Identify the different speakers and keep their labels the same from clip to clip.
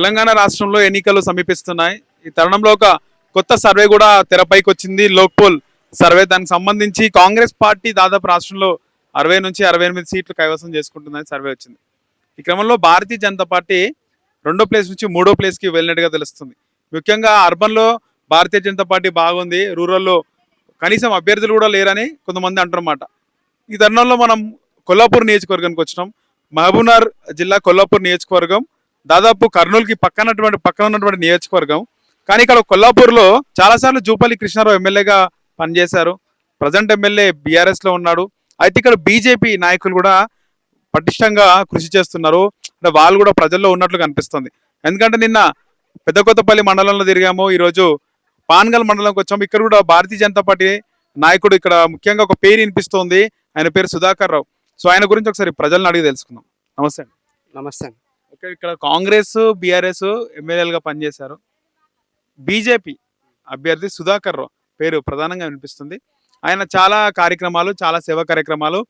Speaker 1: తెలంగాణ రాష్ట్రంలో ఎన్నికలు సమీపిస్తున్నాయి. ఈ తరుణంలో ఒక కొత్త సర్వే కూడా తెరపైకి వచ్చింది లోక్పోల్ సర్వే. దానికి సంబంధించి కాంగ్రెస్ పార్టీ దాదాపు రాష్ట్రంలో అరవై నుంచి అరవై ఎనిమిది సీట్లు కైవసం చేసుకుంటుందని సర్వే వచ్చింది. ఈ క్రమంలో భారతీయ జనతా పార్టీ రెండో ప్లేస్ నుంచి మూడో ప్లేస్కి వెళ్ళినట్టుగా తెలుస్తుంది. ముఖ్యంగా అర్బన్లో భారతీయ జనతా పార్టీ బాగుంది. రూరల్లో కనీసం అభ్యర్థులు కూడా లేరని కొంతమంది అంటారన్నమాట ఈ తరుణంలో మనం కొల్లాపూర్ నియోజకవర్గానికి వచ్చినాం. మహబూబ్నగర్ జిల్లా కొల్లాపూర్ నియోజకవర్గం దాదాపు కర్నూలుకి పక్కనటువంటి పక్కన ఉన్నటువంటి నియోజకవర్గం. కానీ ఇక్కడ కొల్లాపూర్లో చాలాసార్లు జూపల్లి కృష్ణారావు ఎమ్మెల్యేగా పనిచేశారు. ప్రజెంట్ ఎమ్మెల్యే బీఆర్ఎస్లో ఉన్నాడు. అయితే ఇక్కడ బీజేపీ నాయకులు కూడా పటిష్టంగా కృషి చేస్తున్నారు. అంటే వాళ్ళు కూడా ప్రజల్లో ఉన్నట్లు కనిపిస్తుంది. ఎందుకంటే నిన్న పెద్ద కొత్తపల్లి మండలంలో తిరిగాము. ఈరోజు పాన్గల్ మండలంకి వచ్చాము. ఇక్కడ కూడా భారతీయ జనతా పార్టీ నాయకుడు ఇక్కడ ముఖ్యంగా ఒక పేరు వినిపిస్తోంది. ఆయన పేరు సుధాకర్ రావు. సో ఆయన గురించి ఒకసారి ప్రజలను అడిగి తెలుసుకుందాం. నమస్తే
Speaker 2: నమస్తే
Speaker 1: ఓకే ఇక్కడ కాంగ్రెస్ బీఆర్ఎస్ ఎమ్మెల్యేలుగా పనిచేశారు. బీజేపీ అభ్యర్థి సుధాకర్ రావు పేరు ప్రధానంగా వినిపిస్తుంది. ఆయన చాలా కార్యక్రమాలు చాలా సేవా కార్యక్రమాలు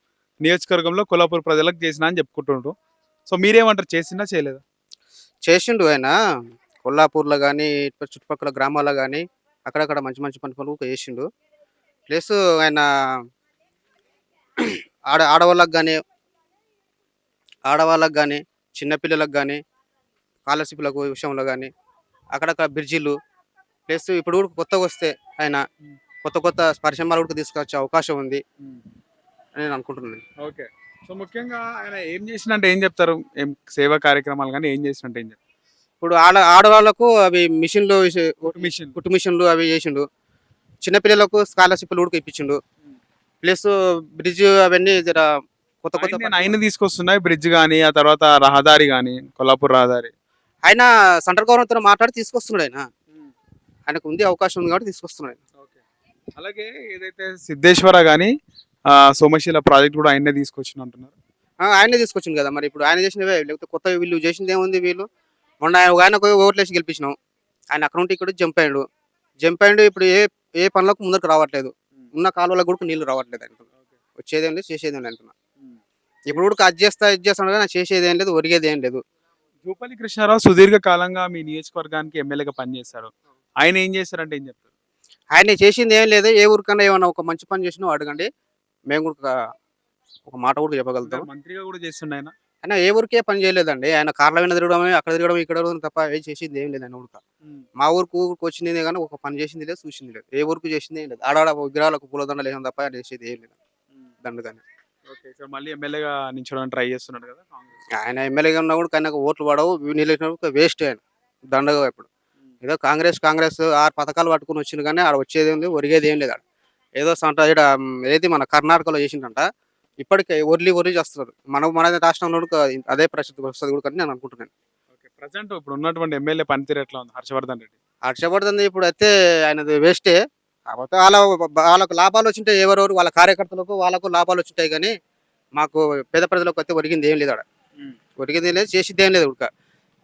Speaker 1: నియోజకవర్గంలో కొల్లాపూర్ ప్రజలకు చేసిన అని చెప్పుకుంటుండ్రు. సో మీరేమంటారు? చేసినా చేయలేదా?
Speaker 2: చేసిండు ఆయన. కొల్లాపూర్లో కానీ చుట్టుపక్కల గ్రామాల్లో కానీ అక్కడక్కడ మంచి మంచి పని పనులు చేసిండు. ప్లస్ ఆయన ఆడ ఆడవాళ్ళకి కానీ ఆడవాళ్ళకి కానీ చిన్నపిల్లలకు కానీ స్కాలర్షిప్లకు విషయంలో కానీ అక్కడక్కడ బ్రిడ్జిలు ప్లస్ ఇప్పుడు కూడా కొత్తగా వస్తే ఆయన కొత్త కొత్త పరిశ్రమలు కూడా తీసుకొచ్చే అవకాశం ఉంది అని నేను అనుకుంటున్నాను
Speaker 1: ఓకే. సో ముఖ్యంగా ఆయన ఏం చేసినట్టు ఏం చెప్తారు? ఏం సేవా కార్యక్రమాలు కానీ ఏం చేసినట్టు ఏం చెప్తారు?
Speaker 2: ఇప్పుడు ఆడ ఆడవాళ్ళకు అవి మిషన్లు
Speaker 1: మిషన్
Speaker 2: కుట్టు మిషన్లు. అవి చేసిండు. చిన్నపిల్లలకు స్కాలర్షిప్లు కూడా ఇప్పించిండు. ప్లస్ బ్రిడ్జ్ అవన్నీ జర కొత్త కొత్త
Speaker 1: ఆయన ఆయన తీసుకొస్తున్నాయి బ్రిడ్జ్ కానీ ఆ తర్వాత రహదారి కానీ కొల్లాపూర్ రహదారి.
Speaker 2: ఆయన సెంట్రల్ గవర్నమెంట్తో మాట్లాడి తీసుకొస్తున్నాడు ఆయన. ఆయనకు ఉంది అవకాశం ఉంది కాబట్టి తీసుకొస్తున్నాడు.
Speaker 1: అలాగే ఏదైతే సిద్ధేశ్వర కానీ సోమశీల ప్రాజెక్ట్ కూడా ఆయనే తీసుకొచ్చిన అంటున్నారు
Speaker 2: ఆయనే తీసుకొచ్చింది కదా మరి ఇప్పుడు. ఆయన చేసినవే లేకపోతే కొత్త వీళ్ళు చేసింది ఏముంది వీళ్ళు? మొన్న ఆయన ఓట్లేసి గెలిపించినాం. ఆయన అక్కడ ఉంటే ఇక్కడ జంప్ అయ్యాడు. జంప్ అయ్యాడు ఇప్పుడు ఏ ఏ పనులకు ముందరకు రావట్లేదు. ఉన్న కాలువలకు కూడా నీళ్ళు రావట్లేదు అంటున్నా వచ్చేదేం లేదు చేసేదేం లేదు అంటున్నా. ఇప్పుడు కూడా అది చేస్తా ఇది చేస్తాడు కానీ చేసేది ఏం లేదు ఒరిగేది ఏం లేదు.
Speaker 1: జూపల్లి కృష్ణారావు సుదీర్ఘ కాలంగా మీ నియోజకవర్గానికి ఎమ్మెల్యేగా పనిచేశారు ఆయన ఏం చేశారంటే ఏం చెప్తారు?
Speaker 2: ఆయన చేసింది ఏం లేదు ఏ ఊరికన్నా ఏమన్నా ఒక మంచి పని చేసినా అడగండి. మేము కూడా ఒక- మాట కూడా చెప్పగలుగుతాం.
Speaker 1: మంత్రిగా కూడా చేస్తుండే ఆయన?
Speaker 2: ఆయన ఏ ఊరికే పని చేయలేదండి. ఆయన కార్ల మీద తిరగడమే అక్కడ తిరగడం ఇక్కడ తప్ప ఏం చేసింది ఏం లేదు ఆయన ఊరిక మా ఊరికి ఊరికి వచ్చింది కానీ ఒక పని చేసింది లేదు చూసింది లేదు. ఏ ఊరికి చేసింది ఏం లేదు. ఆడాడ విగ్రహాలకు పూలదండలు వేసిన తప్ప ఆయన చేసేది ఏం లేదు. దండగానే.
Speaker 1: ఓకే. ఇక్కడ మళ్ళీ ఎమ్మెల్యేగా నించోడానికి ట్రై చేస్తున్నాడు కదా కాంగ్రెస్.
Speaker 2: ఆయన ఎమ్మెల్యేగా ఉన్నా కూడా ఆయనకు ఓట్లు పడవు. నిలిచిన వేస్ట్ ఆయన. దండగా ఇప్పుడు. ఏదో కాంగ్రెస్ కాంగ్రెస్ ఆరు పథకాలు పట్టుకుని వచ్చింది కానీ ఆడ వచ్చేది లేదు ఒరిగేది ఏం లేదు ఆడ. ఏదో సంట ఏది మన కర్ణాటకలో చేసిందంట ఇప్పటికే ఒర్లి ఒర్లి చేస్తున్నారు. మన మన రాష్ట్రంలో కూడా అదే పరిస్థితి వస్తుంది కూడా కానీ నేను అనుకుంటున్నాను.
Speaker 1: ఓకే. ప్రజెంట్ ఇప్పుడు ఉన్నటువంటి ఎమ్మెల్యే పనితీరు ఎట్లా ఉంది? హర్షవర్ధన్ రెడ్డి.
Speaker 2: హర్షపడుతుంది ఇప్పుడు అయితే ఆయనది వేస్టే. కాకపోతే వాళ్ళ వాళ్ళకు లాభాలు వచ్చింటాయి ఎవరెవరు వాళ్ళ కార్యకర్తలకు వాళ్ళకు లాభాలు వచ్చింటాయి కానీ మాకు పేద ప్రజలకు అయితే ఒరిగింది ఏం లేదు ఆడ. ఒరిగింది లేదు చేసింది ఏం లేదు ఉడక.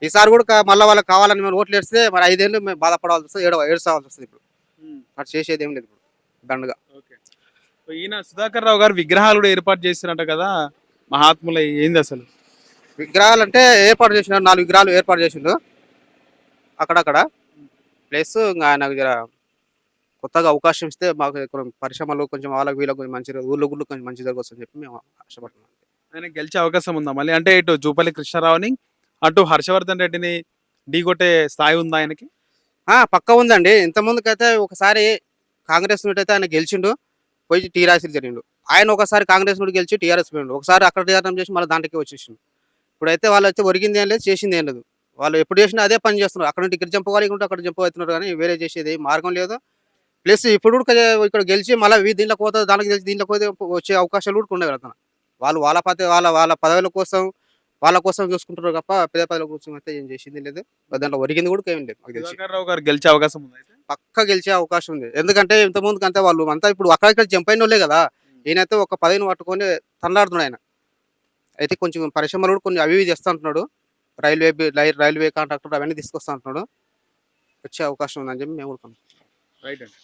Speaker 2: ఈసారి కూడా మళ్ళీ వాళ్ళకి కావాలని మేము ఓట్లు వేస్తే మరి ఐదేళ్ళు మేము బాధపడాల్సి వస్తుంది ఏడవ ఏడ్చాల్సి వస్తుంది ఇప్పుడు. అటు చేసేది ఏం లేదు ఇప్పుడు దండగా.
Speaker 1: ఈయన సుధాకర్ రావు గారు విగ్రహాలు కూడా ఏర్పాటు చేసినట్ట కదా మహాత్ముల ఏంది అసలు?
Speaker 2: విగ్రహాలు అంటే ఏర్పాటు చేసినారు నాలుగు విగ్రహాలు ఏర్పాటు చేసిండు. అక్కడక్కడ. ప్లస్ ఆయన కొత్తగా అవకాశం ఇస్తే మాకు కొంచెం పరిశ్రమలు కొంచెం వాళ్ళకి వీళ్ళకి కొంచెం మంచిగా ఊళ్ళో గుళ్ళు కొంచెం మంచి జరగవచ్చు అని చెప్పి మేము ఆశపడుతున్నాం.
Speaker 1: ఆయన గెలిచే అవకాశం ఉందా? మళ్ళీ అంటే ఇటు జూపల్లి కృష్ణారావుని అటు హర్షవర్ధన్ రెడ్డిని ఢీకొట్టే స్థాయి ఉందా ఆయనకి?
Speaker 2: పక్క ఉందండి. ఇంత ముందుకైతే ఒకసారి కాంగ్రెస్ నుండి అయితే ఆయన గెలిచిండు పోయి టీఆర్ఎస్ జరిగిండు ఆయన ఒకసారి కాంగ్రెస్ నుండి గెలిచి టీఆర్ఎస్ పోయిండు. ఒకసారి అక్కడ టీఆర్ఎం చేసి మళ్ళీ దాంట్లోకి వచ్చేసిండు. ఇప్పుడైతే వాళ్ళు అయితే ఒరిగింది ఏం లేదు చేసింది ఏం లేదు. వాళ్ళు ఎప్పుడు చేసినా అదే పని చేస్తున్నారు. అక్కడ నుండి ఇక్కడ చంపుకోవాలి ఇక్కడ నుండి అక్కడ చంపు అవుతున్నారు కానీ వేరే చేసేది మార్గం లేదు. ప్లస్ ఇప్పుడు కూడా ఇక్కడ గెలిచి మళ్ళీ దీంట్లో పోతే దానికి గెలిచి దీంట్లో పోతే వచ్చే అవకాశాలు కూడా ఉండే వెళ్తాను వాళ్ళు వాళ్ళ పద వాళ్ళ వాళ్ళ పదవుల కోసం వాళ్ళ కోసం చూసుకుంటారు తప్ప పేద పదవుల కోసం అయితే ఏం చేసింది లేదు. దాంట్లో ఒరిగింది కూడా ఏం లేదు నాకు తెలిసి.
Speaker 1: గెలిచే అవకాశం ఉందా
Speaker 2: పక్క గెలిచే అవకాశం ఉంది. ఎందుకంటే ఇంత ముందుకు అంతే వాళ్ళు అంతా ఇప్పుడు అక్కడిక్కడ జంప్ అయిన వాళ్ళే కదా. ఈయనైతే ఒక పదవిని పట్టుకొని తనలాడుతున్నాడు ఆయన. అయితే కొంచెం పరిశ్రమలు కూడా కొన్ని అవి చేస్తా అంటున్నాడు రైల్వే రైల్వే కాంట్రాక్టర్ అవన్నీ తీసుకొస్తా అంటున్నాడు వచ్చే అవకాశం ఉందని చెప్పి మేము కూడా
Speaker 1: రైట్ అండి.